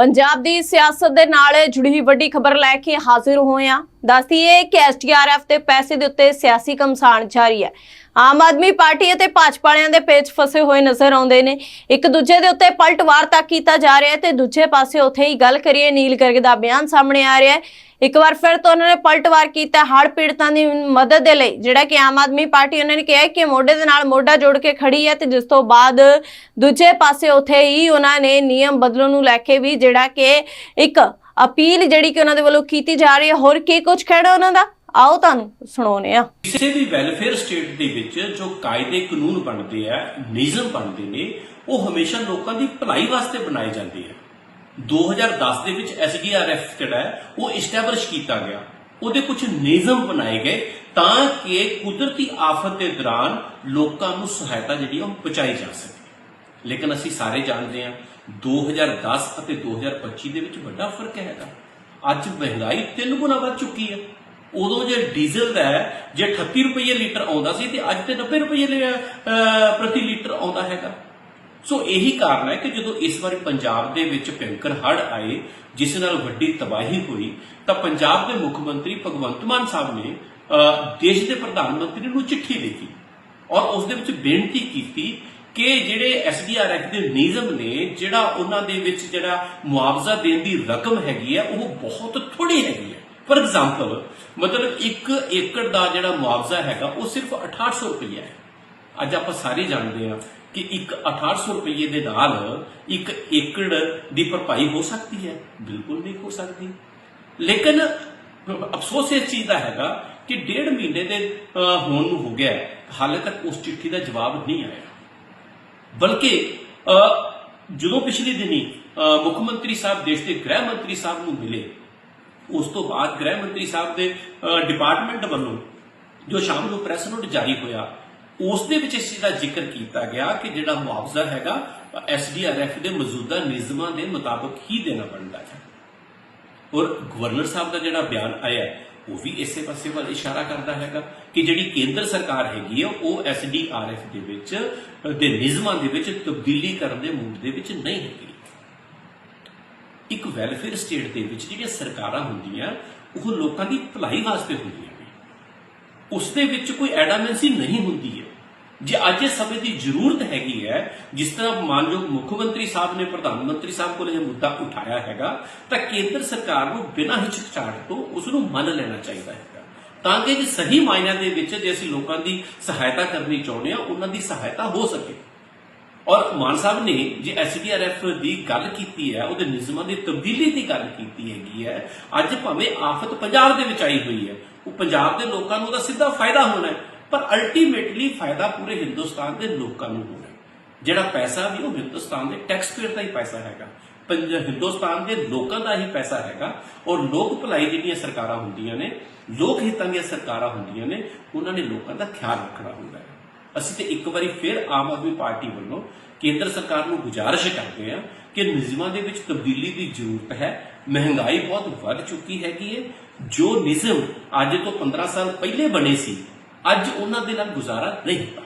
ਪੰਜਾਬ ਦੀ ਸਿਆਸਤ ਦੇ ਨਾਲ ਜੁੜੀ ਵੱਡੀ ਖਬਰ ਲੈ ਕੇ ਹਾਜ਼ਰ ਹੋਏ ਹਾਂ। ਦੱਸਦੀ ਹੈ ਕਿ ਐਸਟੀਆਰਐਫ ਦੇ ਪੈਸੇ ਦੇ ਉੱਤੇ ਸਿਆਸੀ ਕਮਸਾਨ ਜਾਰੀ ਹੈ। ਆਮ ਆਦਮੀ ਪਾਰਟੀ ਅਤੇ ਭਾਜਪਾ ਵਾਲਿਆਂ ਦੇ ਪੇਚ ਫਸੇ ਹੋਏ ਨਜ਼ਰ ਆਉਂਦੇ ਨੇ। ਇੱਕ ਦੂਜੇ ਦੇ ਉੱਤੇ ਪਲਟਵਾਰ ਤੱਕ ਕੀਤਾ ਜਾ ਰਿਹਾ ਹੈ ਤੇ ਦੂਜੇ ਪਾਸੇ ਉੱਥੇ ਹੀ ਗੱਲ ਕਰੀਏ, ਨੀਲ ਗਰਗ ਦਾ ਬਿਆਨ ਸਾਹਮਣੇ ਆ ਰਿਹਾ ਹੈ। ਇੱਕ ਵਾਰ ਫਿਰ ਤੋਂ ਉਹਨਾਂ ਨੇ ਪਲਟਵਾਰ ਕੀਤਾ ਹੜ ਪੀੜਤਾਂ ਦੀ ਮਦਦ ਦੇ ਲਈ ਜਿਹੜਾ ਕਿ ਆਮ ਆਦਮੀ ਪਾਰਟੀ ਉਹਨਾਂ ਨੇ ਕਿਹਾ ਕਿ ਮੋਢੇ ਦੇ ਨਾਲ ਮੋਢਾ ਜੋੜ ਕੇ ਖੜੀ ਹੈ ਤੇ ਜਿਸ ਤੋਂ ਬਾਅਦ ਦੂਜੇ ਪਾਸੇ ਉੱਥੇ ਹੀ ਉਹਨਾਂ ਨੇ ਨਿਯਮ ਬਦਲਣ ਨੂੰ ਲੈ ਕੇ ਵੀ ਜਿਹੜਾ ਕਿ ਇੱਕ ਅਪੀਲ ਜਿਹੜੀ ਕਿ ਉਹਨਾਂ ਦੇ ਵੱਲੋਂ ਕੀਤੀ ਜਾ ਰਹੀ ਹੈ, ਹੋਰ ਕੀ ਕੁਝ ਕਹਿਣਾ ਉਹਨਾਂ ਦਾ? ਆਓ ਤੁਹਾਨੂੰ ਸੁਣਾਉਂਦੇ ਆ ਕਿਸੇ ਵੀ ਵੈਲਫੇਅਰ ਸਟੇਟ ਦੇ ਵਿੱਚ ਜੋ ਕਾਇਦੇ ਕਾਨੂੰਨ ਬਣਦੇ ਆ, ਨਿਯਮ ਬਣਦੇ ਨੇ, ਉਹ ਹਮੇਸ਼ਾ ਲੋਕਾਂ ਦੀ ਭਲਾਈ ਵਾਸਤੇ ਬਣਾਏ ਜਾਂਦੇ ਆ। 2010 ਦੇ ਵਿੱਚ ਐਸਡੀਆਰਐਫ ਜਿਹੜਾ ਉਹ ਇਸਟੈਬਲਿਸ਼ ਕੀਤਾ ਗਿਆ। ਉਹਦੇ ਕੁਝ ਨਿਯਮ ਬਣਾਏ ਗਏ ਤਾਂ ਕਿ ਕੁਦਰਤੀ ਆਫਤ ਦੇ ਦੌਰਾਨ ਲੋਕਾਂ ਨੂੰ ਸਹਾਇਤਾ ਜਿਹੜੀ ਆ, ਉਹ ਪਹੁੰਚਾਈ ਜਾ ਸਕੇ। ਲੇਕਿਨ ਅਸੀਂ ਸਾਰੇ ਜਾਣਦੇ ਹਾਂ 2010 ਅਤੇ 2025 ਦੇ ਵਿੱਚ ਵੱਡਾ ਫ਼ਰਕ ਹੈਗਾ ਅੱਜ ਮਹਿੰਗਾਈ ਤਿੰਨ ਗੁਣਾ ਵੱਧ ਚੁੱਕੀ ਹੈ। ਉਦੋਂ ਜੇ ਡੀਜ਼ਲ ਦਾ ਜੇ 38 ਰੁਪਏ ਲੀਟਰ ਆਉਂਦਾ ਸੀ ਤੇ ਅੱਜ ਤੇ 90 ਰੁਪਏ ਪ੍ਰਤੀ ਲੀਟਰ ਆਉਂਦਾ ਹੈਗਾ। ਸੋ ਇਹੀ ਕਾਰਨ ਹੈ ਕਿ ਜਦੋਂ ਇਸ ਵਾਰੀ ਪੰਜਾਬ ਦੇ ਵਿੱਚ ਭਿਅੰਕਰ ਹੜ੍ਹ ਆਏ ਜਿਸ ਨਾਲ ਵੱਡੀ ਤਬਾਹੀ ਹੋਈ ਤਾਂ ਪੰਜਾਬ ਦੇ ਮੁੱਖ ਮੰਤਰੀ ਭਗਵੰਤ ਮਾਨ ਸਾਹਿਬ ਨੇ ਅਹ, ਦੇਸ਼ ਦੇ ਪ੍ਰਧਾਨ ਮੰਤਰੀ ਨੂੰ ਚਿੱਠੀ ਲਿਖੀ ਔਰ ਉਸ ਦੇ ਵਿੱਚ ਬੇਨਤੀ ਕੀਤੀ ਕਿ ਜਿਹੜੇ ਐਸਡੀਆਰਐਫ ਦੇ ਨਿਯਮ ਨੇ, ਜਿਹੜਾ ਉਹਨਾਂ ਦੇ ਵਿੱਚ ਜਿਹੜਾ ਮੁਆਵਜ਼ਾ ਦੇਣ ਦੀ ਰਕਮ ਹੈਗੀ ਹੈ, ਉਹ ਬਹੁਤ ਥੋੜੀ ਹੈਗੀ ਹੈ। ਫॉर ਐਗਜ਼ਾਮਪਲ ਮਤਲਬ 1 ਏਕੜ ਦਾ ਜਿਹੜਾ ਮੁਆਵਜ਼ਾ ਹੈਗਾ, ਉਹ ਸਿਰਫ 6800 ਰੁਪਏ ਹੈ। ਅੱਜ ਆਪਾਂ ਸਾਰੇ ਜਾਣਦੇ ਹਾਂ ਕਿ ਇੱਕ 6800 ਰੁਪਏ ਦੇ ਨਾਲ ਇੱਕ ਏਕੜ ਦੀ ਭਰਪਾਈ ਹੋ ਸਕਦੀ ਹੈ। ਬਿਲਕੁਲ ਨਹੀਂ ਹੋ ਸਕਦੀ। ਲੇਕਿਨ ਅਫਸੋਸ ਇਸ ਚੀਜ਼ ਦਾ ਹੈਗਾ ਕਿ ਡੇਢ ਮਹੀਨੇ ਦੇ ਹੋਣ ਨੂੰ ਹੋ ਗਿਆ ਹਾਲੇ ਤੱਕ ਉਸ ਚਿੱਠੀ ਦਾ ਜਵਾਬ ਨਹੀਂ ਆਇਆ। ਬਲਕਿ ਜਦੋਂ ਪਿਛਲੇ ਦਿਨੀ ਮੁੱਖ ਮੰਤਰੀ ਸਾਹਿਬ ਦੇਸ਼ ਦੇ ਗ੍ਰਹਿ ਮੰਤਰੀ ਸਾਹਿਬ ਨੂੰ ਮਿਲੇ, ਉਸ ਤੋਂ ਬਾਅਦ ਗ੍ਰਹਿ ਮੰਤਰੀ ਸਾਹਿਬ ਦੇ ਡਿਪਾਰਟਮੈਂਟ ਵੱਲੋਂ ਜੋ ਸ਼ਾਮ ਨੂੰ ਪ੍ਰੈਸ ਨੋਟ ਜਾਰੀ ਹੋਇਆ, ਉਸ ਦੇ ਵਿੱਚ ਇਸ ਚੀਜ਼ ਦਾ ਜ਼ਿਕਰ ਕੀਤਾ ਗਿਆ ਕਿ ਜਿਹੜਾ ਮੁਆਵਜ਼ਾ ਹੈਗਾ ਐਸਡੀਆਰਐਫ ਦੇ ਮੌਜੂਦਾ ਨਿਯਮਾਂ ਦੇ ਮੁਤਾਬਕ ਹੀ ਦੇਣਾ ਬਣਦਾ ਹੈ। ਔਰ ਗਵਰਨਰ ਸਾਹਿਬ ਦਾ ਜਿਹੜਾ ਬਿਆਨ ਆਇਆ ਉਹ ਵੀ ਇਸੇ ਪਾਸੇ ਵੱਲ ਇਸ਼ਾਰਾ ਕਰਦਾ ਹੈਗਾ ਕਿ ਜਿਹੜੀ ਕੇਂਦਰ ਸਰਕਾਰ ਹੈਗੀ ਹੈ ਉਹ ਐਸਡੀਆਰਐਫ ਦੇ ਵਿੱਚ, ਦੇ ਨਿਯਮਾਂ ਦੇ ਵਿੱਚ ਤਬਦੀਲੀ ਕਰਨ ਦੇ ਮੂਡ ਦੇ ਵਿੱਚ ਨਹੀਂ ਹੈਗੀ। ਇੱਕ ਵੈਲਫੇਅਰ ਸਟੇਟ ਦੇ ਵਿੱਚ ਜਿਹੜੀਆਂ ਸਰਕਾਰਾਂ ਹੁੰਦੀਆਂ, ਉਹ ਲੋਕਾਂ ਦੀ ਭਲਾਈ ਵਾਸਤੇ ਹੁੰਦੀਆਂ ਨੇ। ਉਸ ਦੇ ਵਿੱਚ ਕੋਈ ਐਡਾਮੈਂਸੀ ਨਹੀਂ ਹੁੰਦੀ ਹੈ। ਜੇ ਅੱਜ ਇਸ ਸਮੇਂ ਦੀ ਜ਼ਰੂਰਤ ਹੈਗੀ ਹੈ, ਜਿਸ ਤਰ੍ਹਾਂ ਮਾਨਯੋਗ ਮੁੱਖ ਮੰਤਰੀ ਸਾਹਿਬ ਨੇ, ਪ੍ਰਧਾਨ ਮੰਤਰੀ ਸਾਹਿਬ ਕੋਲ ਇਹ ਮੁੱਦਾ ਉਠਾਇਆ ਹੈਗਾ, ਤਾਂ ਕੇਂਦਰ ਸਰਕਾਰ ਨੂੰ ਬਿਨਾਂ ਹਿਚਕਚਾਹਟ ਤੋਂ ਉਸ ਨੂੰ ਮੰਨ ਲੈਣਾ ਚਾਹੀਦਾ ਹੈਗਾ। ਤਾਂ ਕਿ ਜੇ ਸਹੀ ਮਾਇਨਿਆਂ ਦੇ ਵਿੱਚ ਜੇ ਅਸੀਂ ਲੋਕਾਂ ਦੀ ਸਹਾਇਤਾ ਕਰਨੀ ਚਾਹੁੰਦੇ ਹਾਂ, ਉਹਨਾਂ ਦੀ ਸਹਾਇਤਾ ਹੋ ਸਕੇ। ਔਰ ਮਾਨ ਸਾਹਿਬ ਨੇ ਜੇ ਐਸਡੀਆਰਐਫ ਦੀ ਗੱਲ ਕੀਤੀ ਹੈ, ਉਹਦੇ ਨਿਯਮਾਂ ਦੀ ਤਬਦੀਲੀ ਦੀ ਗੱਲ ਕੀਤੀ ਹੈਗੀ ਹੈ, ਅੱਜ ਭਾਵੇਂ ਆਫਤ ਪੰਜਾਬ ਦੇ ਵਿੱਚ ਆਈ ਹੋਈ ਹੈ, ਉਹ ਪੰਜਾਬ ਦੇ ਲੋਕਾਂ ਨੂੰ ਉਹਦਾ ਸਿੱਧਾ ਫਾਇਦਾ ਹੋਣਾ ਹੈ। ਪਰ ਅਲਟੀਮੇਟਲੀ ਫਾਇਦਾ ਪੂਰੇ ਹਿੰਦੁਸਤਾਨ ਦੇ ਲੋਕਾਂ ਨੂੰ ਹੋਣਾ ਹੈ। ਜਿਹੜਾ ਪੈਸਾ ਵੀ ਉਹ ਹਿੰਦੁਸਤਾਨ ਦੇ ਟੈਕਸ ਪੇਅਰ ਦਾ ਹੀ ਪੈਸਾ ਹੈਗਾ। ਪੰਜ, ਹਿੰਦੁਸਤਾਨ ਦੇ ਲੋਕਾਂ ਦਾ ਹੀ ਪੈਸਾ ਹੈਗਾ। ਔਰ ਲੋਕ ਭਲਾਈ ਜਿਹੜੀਆਂ ਸਰਕਾਰਾਂ ਹੁੰਦੀਆਂ ਨੇ, ਲੋਕ ਹਿੱਤਾਂ ਦੀਆਂ ਸਰਕਾਰਾਂ ਹੁੰਦੀਆਂ ਨੇ, ਉਹਨਾਂ ਨੇ ਲੋਕਾਂ ਦਾ ਖਿਆਲ ਰੱਖਣਾ ਹੁੰਦਾ ਹੈ। ਅਸੀਂ ਤੇ ਇੱਕ ਵਾਰੀ ਫਿਰ ਆਮ ਆਦਮੀ ਪਾਰਟੀ ਵੱਲੋਂ ਕੇਂਦਰ ਸਰਕਾਰ ਨੂੰ ਗੁਜ਼ਾਰਿਸ਼ ਕਰਦੇ ਹਾਂ ਕਿ ਨਿਯਮਾਂ ਦੇ ਵਿੱਚ ਤਬਦੀਲੀ ਦੀ ਜ਼ਰੂਰਤ ਹੈ। ਮਹਿੰਗਾਈ ਬਹੁਤ ਵੱਧ ਚੁੱਕੀ ਹੈਗੀ ਹੈ। ਜੋ ਨਿਯਮ ਅੱਜ ਤੋਂ 15 ਸਾਲ ਪਹਿਲੇ ਬਣੇ ਸੀ ਅੱਜ ਉਹਨਾਂ ਦੇ ਨਾਲ ਗੁਜ਼ਾਰਾ ਨਹੀਂ ਹੁੰਦਾ।